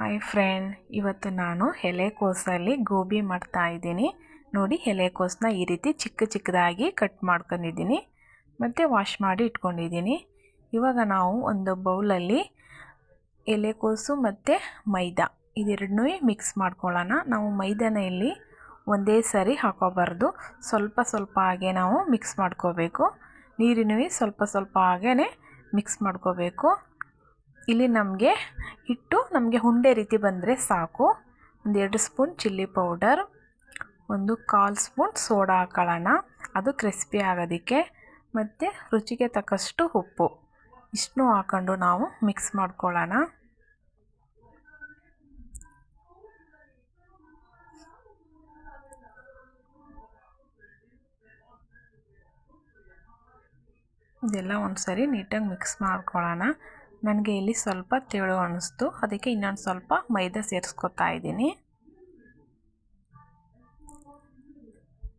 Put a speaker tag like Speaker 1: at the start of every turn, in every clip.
Speaker 1: Hi friend ಇವತ್ತು ನಾನು ಎಲೆಕೋಸಲ್ಲಿ ಗೋಬಿ ಮಾಡ್ತಾ ಇದ್ದೀನಿ. ನೋಡಿ ಎಲೆಕೋಸನ್ನ ಈ ರೀತಿ ಚಿಕ್ಕ ಚಿಕ್ಕದಾಗಿ ಕಟ್ ಮಾಡ್ಕೊಂಡಿದ್ದೀನಿ. ಮತ್ತು ವಾಶ್ ಮಾಡಿ ಇಟ್ಕೊಂಡಿದ್ದೀನಿ. ಇವಾಗ ನಾವು ಒಂದು ಬೌಲಲ್ಲಿ ಎಲೆಕೋಸು ಮತ್ತು ಮೈದಾ ಇದೆರಡನ್ನೂ ಮಿಕ್ಸ್ ಮಾಡ್ಕೊಳ್ಳೋಣ. ನಾವು ಮೈದಾನ ಇಲ್ಲಿ ಒಂದೇ ಸರಿ ಹಾಕೋಬಾರ್ದು. ಸ್ವಲ್ಪ ಸ್ವಲ್ಪ ಹಾಗೆ ನಾವು ಮಿಕ್ಸ್ ಮಾಡ್ಕೋಬೇಕು. ನೀರಿನೂ ಸ್ವಲ್ಪ ಸ್ವಲ್ಪ ಹಾಗೇ ಮಿಕ್ಸ್ ಮಾಡ್ಕೋಬೇಕು. ಇಲ್ಲಿ ನಮಗೆ ಹಿಟ್ಟು ನಮಗೆ ಉಂಡೆ ರೀತಿ ಬಂದರೆ ಸಾಕು. ಒಂದೆರಡು ಸ್ಪೂನ್ ಚಿಲ್ಲಿ ಪೌಡರ್, ಒಂದು ಕಾಲು ಸ್ಪೂನ್ ಸೋಡಾ ಹಾಕೊಳ್ಳೋಣ ಅದು ಕ್ರಿಸ್ಪಿ ಆಗೋದಕ್ಕೆ. ಮತ್ತು ರುಚಿಗೆ ತಕ್ಕಷ್ಟು ಉಪ್ಪು. ಇಷ್ಟನ್ನೂ ಹಾಕೊಂಡು ನಾವು ಮಿಕ್ಸ್ ಮಾಡ್ಕೊಳ್ಳೋಣ. ಇದೆಲ್ಲ ಒಂದು ಸರಿ ನೀಟಾಗಿ ಮಿಕ್ಸ್ ಮಾಡ್ಕೊಳ್ಳೋಣ. ನನಗೆ ಇಲ್ಲಿ ಸ್ವಲ್ಪ ತೆಳು ಅನ್ನಿಸ್ತು ಅದಕ್ಕೆ ಇನ್ನೊಂದು ಸ್ವಲ್ಪ ಮೈದಾ ಸೇರಿಸ್ಕೊತಾ ಇದ್ದೀನಿ.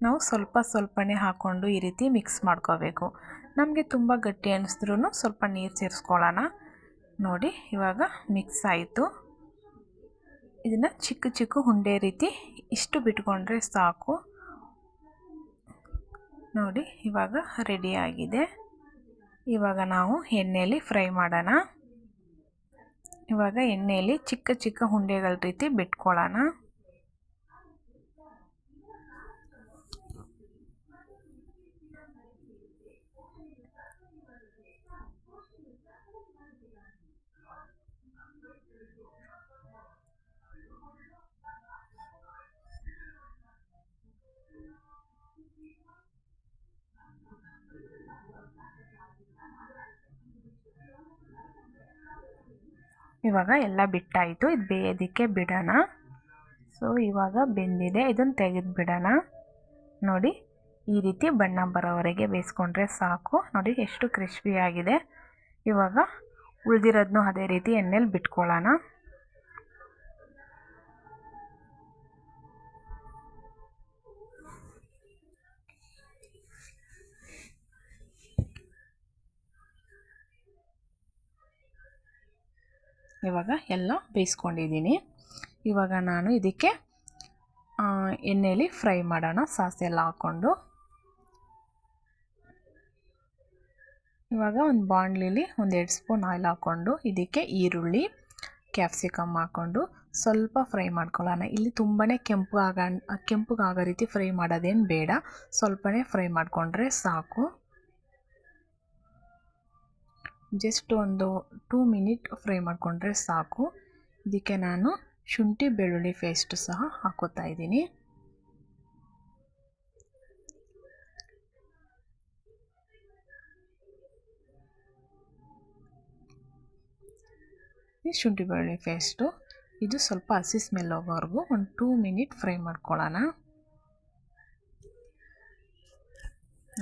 Speaker 1: ನಾವು ಸ್ವಲ್ಪ ಸ್ವಲ್ಪನೇ ಹಾಕ್ಕೊಂಡು ಈ ರೀತಿ ಮಿಕ್ಸ್ ಮಾಡ್ಕೋಬೇಕು. ನಮಗೆ ತುಂಬ ಗಟ್ಟಿ ಅನ್ನಿಸಿದ್ರೂ ಸ್ವಲ್ಪ ನೀರು ಸೇರಿಸ್ಕೊಳ್ಳೋಣ. ನೋಡಿ, ಇವಾಗ ಮಿಕ್ಸ್ ಆಯಿತು. ಇದನ್ನು ಚಿಕ್ಕ ಚಿಕ್ಕ ಹುಂಡೆ ರೀತಿ ಇಷ್ಟು ಬಿಟ್ಕೊಂಡ್ರೆ ಸಾಕು. ನೋಡಿ, ಇವಾಗ ರೆಡಿಯಾಗಿದೆ ಇವಾಗ ನಾವು ಎಣ್ಣೆಯಲ್ಲಿ ಫ್ರೈ ಮಾಡೋಣ. ಇವಾಗ ಎಣ್ಣೆಯಲ್ಲಿ ಚಿಕ್ಕ ಚಿಕ್ಕ ಉಂಡೆಗಳ ರೀತಿ ಬಿಟ್ಕೊಳ್ಳೋಣ. ಇವಾಗ ಎಲ್ಲ ಬಿಟ್ಟಾಯಿತು. ಇದು ಬೇಯೋದಕ್ಕೆ ಬಿಡೋಣ. ಸೊ ಇವಾಗ ಬೆಂದಿದೆ. ಇದನ್ನು ತೆಗೆದು ಬಿಡೋಣ. ನೋಡಿ, ಈ ರೀತಿ ಬಣ್ಣ ಬರೋವರೆಗೆ ಬೇಯಿಸ್ಕೊಂಡ್ರೆ ಸಾಕು. ನೋಡಿ, ಎಷ್ಟು ಕ್ರಿಸ್ಪಿಯಾಗಿದೆ. ಇವಾಗ ಉಳಿದಿರೋದನ್ನು ಅದೇ ರೀತಿ ಎಣ್ಣೆಲಿ ಬಿಟ್ಕೊಳ್ಳೋಣ. ಇವಾಗ ಎಲ್ಲ ಬೇಯಿಸ್ಕೊಂಡಿದ್ದೀನಿ. ಇವಾಗ ನಾನು ಇದಕ್ಕೆ ಎಣ್ಣೆಯಲ್ಲಿ ಫ್ರೈ ಮಾಡೋಣ. ಸಾಸ್ ಎಲ್ಲ ಹಾಕ್ಕೊಂಡು. ಇವಾಗ ಒಂದು ಬಾಣಲಿಲಿ ಒಂದು ಎರಡು ಸ್ಪೂನ್ ಆಯಿಲ್ ಹಾಕ್ಕೊಂಡು, ಇದಕ್ಕೆ ಈರುಳ್ಳಿ, ಕ್ಯಾಪ್ಸಿಕಮ್ ಹಾಕ್ಕೊಂಡು ಸ್ವಲ್ಪ ಫ್ರೈ ಮಾಡ್ಕೊಳ್ಳೋಣ. ಇಲ್ಲಿ ತುಂಬಾ ಕೆಂಪು ಆಗ ಕೆಂಪುಗಾಗೋ ರೀತಿ ಫ್ರೈ ಮಾಡೋದೇನು ಬೇಡ. ಸ್ವಲ್ಪನೇ ಫ್ರೈ ಮಾಡಿಕೊಂಡ್ರೆ ಸಾಕು. ಜಸ್ಟ್ ಒಂದು ಟೂ ಮಿನಿಟ್ ಫ್ರೈ ಮಾಡಿಕೊಂಡ್ರೆ ಸಾಕು. ಇದಕ್ಕೆ ನಾನು ಶುಂಠಿ ಬೆಳ್ಳುಳ್ಳಿ ಪೇಸ್ಟ್ ಸಹ ಹಾಕೋತಾ ಇದ್ದೀನಿ. ಶುಂಠಿ ಬೆಳ್ಳುಳ್ಳಿ ಪೇಸ್ಟು ಇದು ಸ್ವಲ್ಪ ಹಸಿ ಸ್ಮೆಲ್ ಹೋಗೋವರೆಗೂ ಒಂದು ಟೂ ಮಿನಿಟ್ ಫ್ರೈ ಮಾಡ್ಕೊಳ್ಳೋಣ.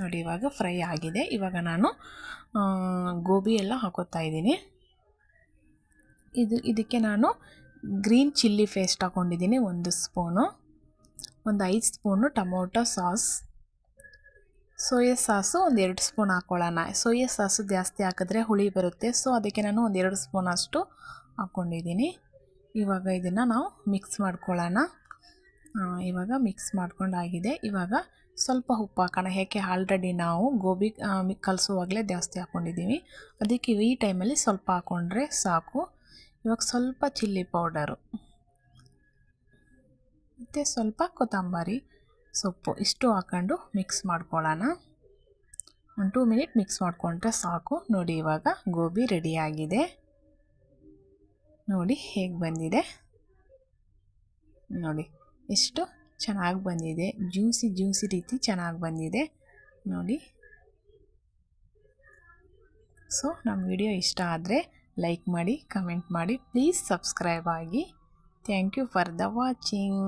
Speaker 1: ನೋಡಿ, ಇವಾಗ ಫ್ರೈ ಆಗಿದೆ. ಇವಾಗ ನಾನು ಗೋಬಿ ಎಲ್ಲ ಹಾಕೋತಾ ಇದ್ದೀನಿ. ಇದು, ಇದಕ್ಕೆ ನಾನು ಗ್ರೀನ್ ಚಿಲ್ಲಿ ಪೇಸ್ಟ್ ಹಾಕ್ಕೊಂಡಿದ್ದೀನಿ ಒಂದು ಸ್ಪೂನು. ಒಂದು ಐದು spoon tomato sauce. Soya sauce ಒಂದು ಎರಡು ಸ್ಪೂನ್ ಹಾಕ್ಕೊಳ್ಳೋಣ ಸೋಯಾ ಸಾಸು ಜಾಸ್ತಿ ಹಾಕಿದ್ರೆ ಹುಳಿ ಬರುತ್ತೆ. ಸೊ, ಅದಕ್ಕೆ ನಾನು ಒಂದೆರಡು ಸ್ಪೂನ್ ಅಷ್ಟು ಹಾಕ್ಕೊಂಡಿದ್ದೀನಿ ಇವಾಗ ಇದನ್ನು ನಾವು ಮಿಕ್ಸ್ ಮಾಡ್ಕೊಳ್ಳೋಣ. ಇವಾಗ ಮಿಕ್ಸ್ ಮಾಡ್ಕೊಂಡಾಗಿದೆ. ಇವಾಗ ಸ್ವಲ್ಪ ಉಪ್ಪು ಹಾಕೋಣ. ಯಾಕೆ ಆಲ್ರೆಡಿ ನಾವು ಗೋಬಿ ಕಲಸುವಾಗಲೇ ಜಾಸ್ತಿ ಹಾಕ್ಕೊಂಡಿದ್ದೀವಿ ಅದಕ್ಕೆ ಈ ಟೈಮಲ್ಲಿ ಸ್ವಲ್ಪ ಹಾಕ್ಕೊಂಡ್ರೆ ಸಾಕು. ಇವಾಗ ಸ್ವಲ್ಪ ಚಿಲ್ಲಿ ಪೌಡರು ಮತ್ತು ಸ್ವಲ್ಪ ಕೊತ್ತಂಬರಿ ಸೊಪ್ಪು ಇಷ್ಟು ಹಾಕ್ಕೊಂಡು ಮಿಕ್ಸ್ ಮಾಡ್ಕೊಳ್ಳೋಣ. ಒಂದು ಟೂ ಮಿನಿಟ್ ಮಿಕ್ಸ್ ಮಾಡಿಕೊಂಡ್ರೆ ಸಾಕು. ನೋಡಿ ಇವಾಗ ಗೋಬಿ ರೆಡಿಯಾಗಿದೆ ನೋಡಿ ಹೇಗೆ ಬಂದಿದೆ. ನೋಡಿ. ಎಷ್ಟು ಚೆನ್ನಾಗಿ ಬಂದಿದೆ. ಜ್ಯೂಸಿ ಜ್ಯೂಸಿ ರೀತಿ ಚೆನ್ನಾಗಿ ಬಂದಿದೆ. ನೋಡಿ. ಸೊ ನಮ್ಮ ವಿಡಿಯೋ ಇಷ್ಟ ಆದರೆ ಲೈಕ್ ಮಾಡಿ, ಕಮೆಂಟ್ ಮಾಡಿ. ಪ್ಲೀಸ್ ಸಬ್ಸ್ಕ್ರೈಬ್ ಆಗಿ. Thank you for the watching.